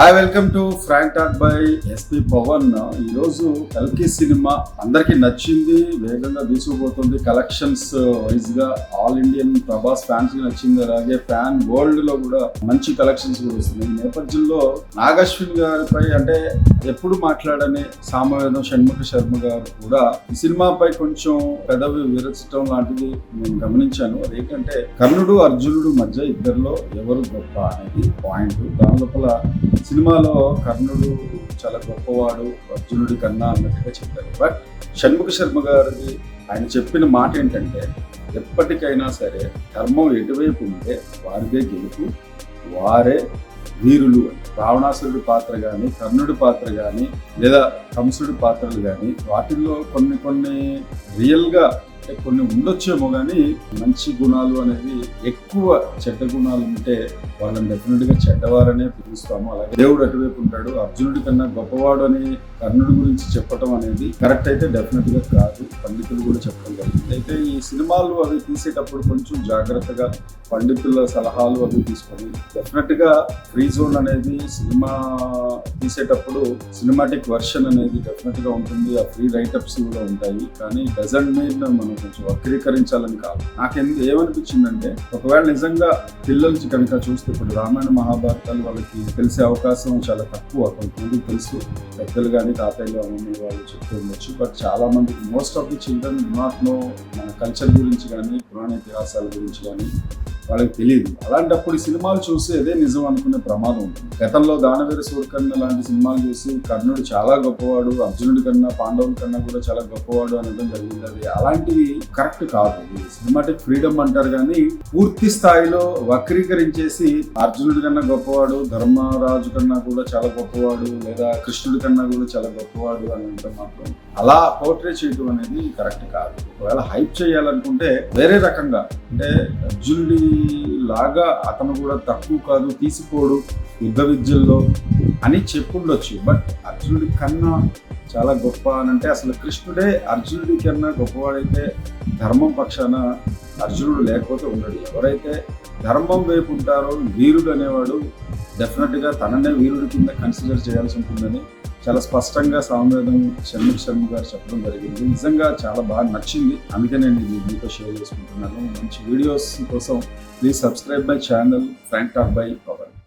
Hi welcome to frank talk by SP Pavan ఈరోజు కల్కి cinema అందరికి నచ్చింది వేగంగా దూసుకుపోతుంది. కలెక్షన్స్ వైజ్గా ఆల్ ఇండియన్ ప్రభాస్ ఫ్యాన్స్కి నచ్చింది. అలాగే ఫ్యాన్ వరల్డ్లో కూడా మంచి కలెక్షన్స్ కూడా వస్తున్నాయి. ఈ నేపథ్యంలో నాగశ్విన్ గారిపై అంటే ఎప్పుడు మాట్లాడని సామవేదం షణ్ముఖ శర్మ గారు కూడా ఈ సినిమాపై కొంచెం పెదవి విరచడం లాంటిది నేను గమనించాను. అదేంటంటే కర్ణుడు అర్జునుడు మధ్య ఇద్దరిలో ఎవరు గొప్ప అనేది పాయింట్ దాని లోపల సినిమాలో కర్ణుడు చాలా గొప్పవాడు అర్జునుడి కన్నా అన్నట్టుగా చెప్పారు. బట్ షణ్ముఖ శర్మ గారిది ఆయన చెప్పిన మాట ఏంటంటే ఎప్పటికైనా సరే ధర్మం ఎటువైపు ఉంటే వారిదే గెలుపు వారే వీరులు రావణాసురుడి పాత్ర కానీ కర్ణుడి పాత్ర కానీ లేదా కంసుడి పాత్రలు కానీ వాటిల్లో కొన్ని కొన్ని రియల్గా అంటే కొన్ని ఉండొచ్చేమో కానీ మంచి గుణాలు అనేది ఎక్కువ చెడ్డ గుణాలు ఉంటే వాళ్ళని డెఫినెట్గా చెడ్డవారనే పిలుస్తాము. అలాగే దేవుడు అటువైపు ఉంటాడు అర్జునుడి కన్నా గొప్పవాడు అని కర్ణుడి గురించి చెప్పటం అనేది కరెక్ట్ అయితే డెఫినెట్గా కాదు. పండితులు కూడా చెప్పడం అయితే ఈ సినిమాలు అవి తీసేటప్పుడు కొంచెం జాగ్రత్తగా పండితుల సలహాలు అవి తీసుకొని డెఫినెట్గా ఫ్రీ జోన్ అనేది సినిమా తీసేటప్పుడు సినిమాటిక్ వర్షన్ అనేది డెఫినెట్గా ఉంటుంది. ఆ ఫ్రీ రైటప్స్ కూడా ఉంటాయి. కానీ డజంట్ మీన్ మనం కొంచెం వక్రీకరించాలని కాదు. నాకెందుకు ఏమనిపించిందంటే ఒకవేళ నిజంగా పిల్లలు కనుక చూస్తే ఇప్పుడు రామాయణ మహాభారతాలు వాళ్ళకి తెలిసే అవకాశం చాలా తక్కువ. కొంతమంది తెలుసు పెద్దలు కానీ తాతయ్యలు అమ్మమ్మ వాళ్ళు చెప్తూ ఉండొచ్చు. బట్ చాలా మందికి most of the children not know culture గురించి కానీ పురాణ ఇతిహాసాల గురించి కానీ వాళ్ళకి తెలియదు. అలాంటప్పుడు సినిమాలు చూసి అదే నిజం అనుకునే ప్రమాదం ఉంటుంది. గతంలో దానవీర సూర్కర్ణ లాంటి సినిమాలు చూసి కర్ణుడు చాలా గొప్పవాడు అర్జునుడి కన్నా పాండవుల కన్నా కూడా చాలా గొప్పవాడు అనడం జరిగింది. అది అలాంటివి కరెక్ట్ కాదు. సినిమాటిక్ ఫ్రీడమ్ అంటారు కానీ పూర్తి స్థాయిలో వక్రీకరించేసి అర్జునుడి కన్నా గొప్పవాడు ధర్మరాజు కన్నా కూడా చాలా గొప్పవాడు లేదా కృష్ణుడి కన్నా కూడా చాలా గొప్పవాడు అని అంటే మాత్రం అలా పోర్ట్రే చేయడం అనేది కరెక్ట్ కాదు. ఒకవేళ హైప్ చేయాలనుకుంటే వేరే రకంగా అంటే అర్జునుడి లాగా అతను కూడా తక్కువ కాదు తీసిపోడు యుద్ధ విద్యల్లో అని చెప్పుండొచ్చు. బట్ అర్జునుడి కన్నా చాలా గొప్ప అని అంటే అసలు కృష్ణుడే అర్జునుడి కన్నా గొప్పవాడైతే ధర్మం పక్షాన అర్జునుడు లేకపోతే ఉండడు. ఎవరైతే ధర్మం వైపు ఉంటారో వీరుడు అనేవాడు డెఫినెట్గా తననే వీరుడి కింద కన్సిడర్ చేయాల్సి ఉంటుందని చాలా స్పష్టంగా సామవేదం షణ్ముఖ శర్మ గారు చెప్పడం జరిగింది. నిజంగా చాలా బాగా నచ్చింది. అందుకే నేను ఇది మీతో షేర్ చేసుకుంటున్నాను. మంచి వీడియోస్ కోసం please subscribe my channel Frank talk by power